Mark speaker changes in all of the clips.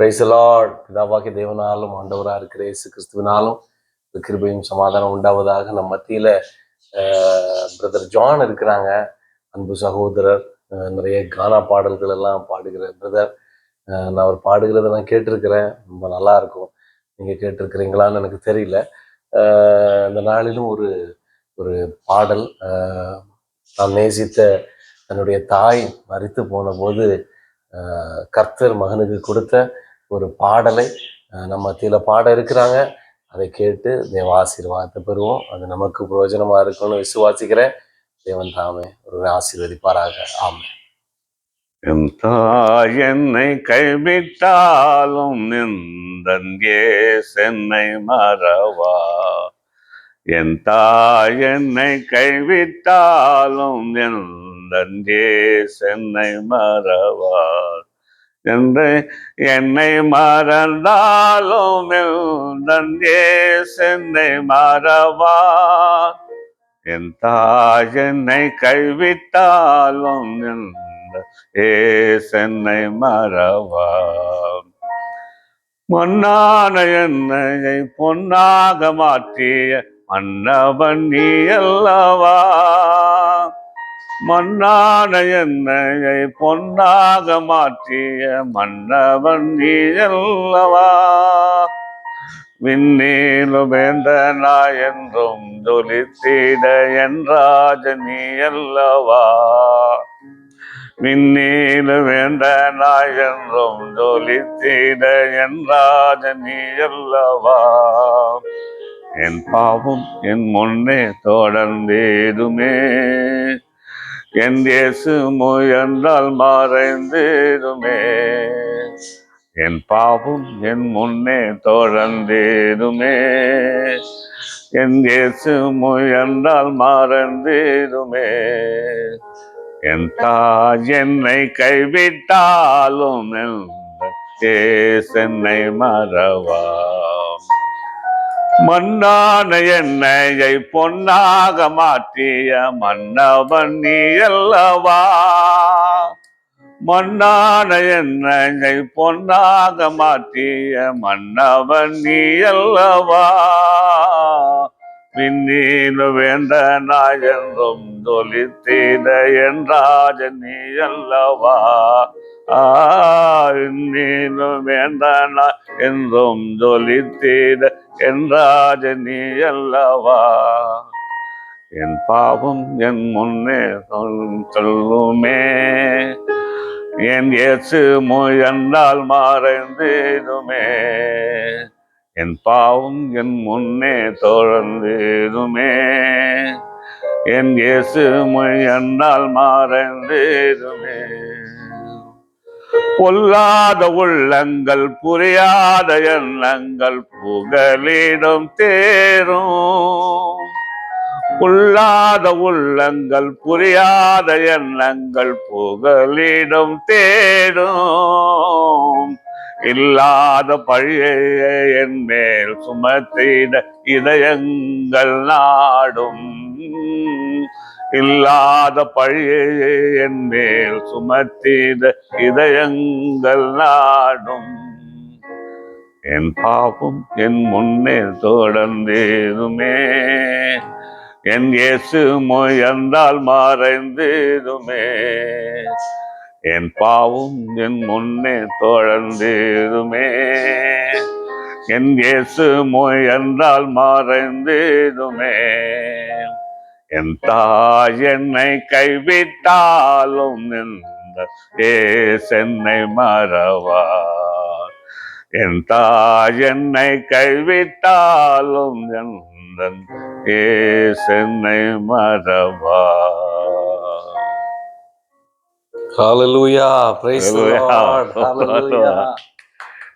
Speaker 1: பிரைசலாட் பிதாவாகிய தேவனாலும் ஆண்டவராக இருக்கிற இயேசு கிறிஸ்துவினாலும் கிருபையும் சமாதானம் உண்டாவதாக நம்ம மத்தியில் பிரதர் ஜான் இருக்கிறாங்க. அன்பு சகோதரர் நிறைய கானா பாடல்கள் எல்லாம் பாடுகிற பிரதர் நான் அவர் பாடுகிறத நான் கேட்டிருக்கிறேன். ரொம்ப நல்லா இருக்கும். நீங்கள் கேட்டிருக்கிறீங்களான்னு எனக்கு தெரியல. அந்த இந்த நாளிலும் ஒரு ஒரு பாடல் நான் நேசித்த தன்னுடைய தாய் மறித்து போன போது கர்த்தர் மகனுக்கு கொடுத்த ஒரு பாடலை நம்ம மத்தியில் பாட இருக்கிறாங்க. அதை கேட்டு தேவ ஆசீர்வாதத்தை பெறுவோம். அது நமக்கு பிரயோஜனமா இருக்கும்னு விசுவாசிக்கிறேன். தேவன் தாமே ஒரு ஆசீர்வதிப்பாராக. ஆமே
Speaker 2: என் தாய் என்னை கைவிட்டாலும் நின்றே சென்னை மறவா. என் தாய் என்னை கைவிட்டாலும் நின்றே சென்னை மறவா. என்று என்னை மறந்தாலும் நின்றே சென்னை மறவா என் தாய் என்னை கைவிட்டாலும் நின்ற ஏ சென்னை மறவா மன்னான என்னை பொன்னாக மாற்றிய மன்னவன் நீ அல்லவா? மண்ணான என்னை பொன்னாக மாற்றிய மன்னவன் நீ அல்லவா விண்ணீலு வேந்தனா என்றும் ஜொலித்திட என்றாஜ நீ அல்லவா விண்ணீலு நாய் என்றும் ஜொலித்திட என்றாஜ நீ அல்லவா என் பாவம் என் முன்னே தொடர்ந்தேதுமே. என் இயேசு முயன்றால் மறைந்திருமே என் பாவம் என் முன்னே தொடர்ந்திருமே என் இயேசு முயன்றால் மறந்திருமே என் தாய் என்னை கைவிட்டாலும் என் என்னை மறவா மண்ணான என்னையை பொன்னாக மாற்றிய மன்னவன் நீ அல்லவா? மண்ணான என்னை பொன்னாக மாற்றிய மன்னவன் நீ அல்லவா? விண்ணீனு வேண்ட நாயன்றும் தொலித்தீட என்றாஜ நீ அல்லவா? ஆீனு வேண்டானா? என்றும் ஜொலித்தீட என்றாஜ நீ அல்லவா? என் பாவம் என் முன்னே சொல்லுமே. என் இயேசு முயன்றால் மறைந்திடுமே என் பாவம் என் முன்னே தொடர்ந்திடுமே என் இயேசு முயன்றால் மறைந்திடுமே பொல்லாத உள்ளங்கள் புரியாத எண்ணங்கள் புகலிடம் தேரும். பொல்லாத உள்ளங்கள் புரியாத எண்ணங்கள் புகலிடம் தேடும் இல்லாத பழியை என் மேல் சுமத்திட இதயங்கள் நாடும். இல்லாத பழியை என் மேல் சுமத்திட இதயங்கள் நாடும். என் பாவம் என் முன்னே தொடர்ந்தேதுமே. என் இயேசு முயன்றால் மறைந்திடுமே என் பாவம் என் முன்னே தொடர்ந்திடுமே என் இயேசு முயன்றால் மறைந்திடுமே என் தாய் என்னை கைவிட்டாலும் நின்ற ஏ சென்னை மறவா என் தாய் என்னை கைவிட்டாலும் எந்தன் ஏ சென்னை மறவா
Speaker 1: ஹalleluya praise the lord. Hallelujah
Speaker 2: Hallelujah.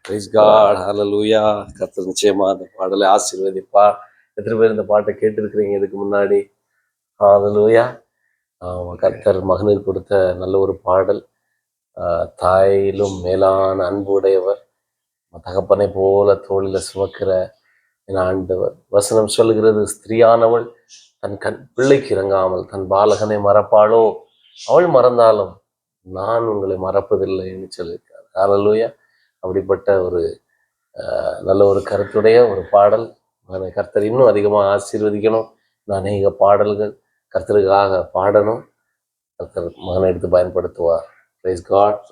Speaker 1: praise god. Hallelujah. கர்த்தர் நிச்சயமா அந்த பாடலை ஆசீர்வதிப்பார். எத்தனை பேர் இந்த பாட்டை கேட்டிருக்கிறீங்க இதுக்கு முன்னாடி? ஹalleluya கர்த்தர் மகனுக்கு கொடுத்த நல்ல ஒரு பாடல். ஆஹ், தாயிலும் மேலான அன்பு உடையவர் தகப்பனை போல தோளில சுமக்கிற என் ஆண்டவர். வசனம் சொல்கிறது ஸ்திரீயானவள் தன் கண் பிள்ளைக்கு இறங்காமல் தன் பாலகனை மறப்பாளோ? அவள் மறந்தாலும் நான் உங்களை மறப்பதில்லைன்னு சொல்லியிருக்கார். ஹalleluya அப்படிப்பட்ட ஒரு நல்ல ஒரு கருத்துடைய ஒரு பாடல். கர்த்தர் இன்னும் அதிகமாக ஆசீர்வதிக்கணும். நான் அநேக பாடல்கள் கர்த்தருக்காக பாடணும். கர்த்தர் மகனை எடுத்து பயன்படுத்துவார். Price God